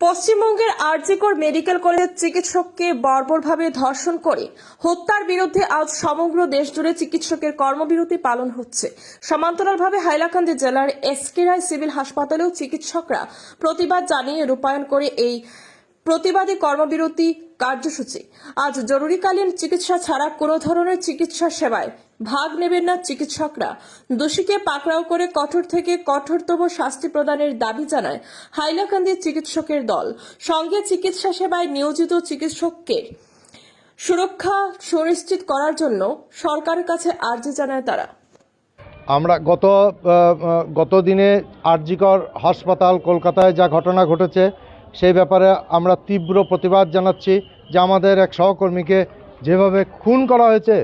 পশ্চিমবঙ্গের আরজিকর মেডিকেল কলেজের চিকিৎসককে বর্বরভাবে ধর্ষণ করে হত্যার বিরুদ্ধে আজ সমগ্র দেশ জুড়ে চিকিৎসকের কর্মবিরতি পালন হচ্ছে। সমান্তরালভাবে হাইলাকান্দি জেলার এসকে রায় সিভিল হাসপাতালেও চিকিৎসকরা প্রতিবাদ জানিয়ে রূপায়ণ করে এই প্রতিবাদী কর্মবিরতি কার্যসূচি। আজ জরুরিকালীন চিকিৎসা ছাড়া কোনো ধরনের চিকিৎসা সেবায় ভাগ নেবেন না চিকিৎসকরা। দোষীকে পাকড়াও করে কঠোর থেকে কঠোরতম শাস্তি প্রদানের দাবি জানায় হাইলাকান্দি চিকিৎসকের দল। সঙ্গে চিকিৎসা সেবায় নিয়োজিত চিকিৎসককে সুরক্ষা সুনিশ্চিত করার জন্য সরকারের কাছে আর্জি জানায় তারা। আমরা গত গত দিনে আরজিকর হাসপাতাল কলকাতায় যা ঘটনা ঘটেছে সেই ব্যাপারে আমরা তীব্র প্রতিবাদ জানাচ্ছি যে আমাদের এক সহকর্মীকে যেভাবে খুন করা হয়েছে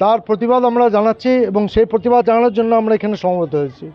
তার প্রতিবাদ আমরা জানাচ্ছি এবং সেই প্রতিবাদ জানানোর জন্য আমরা এখানে সমবেত হয়েছি।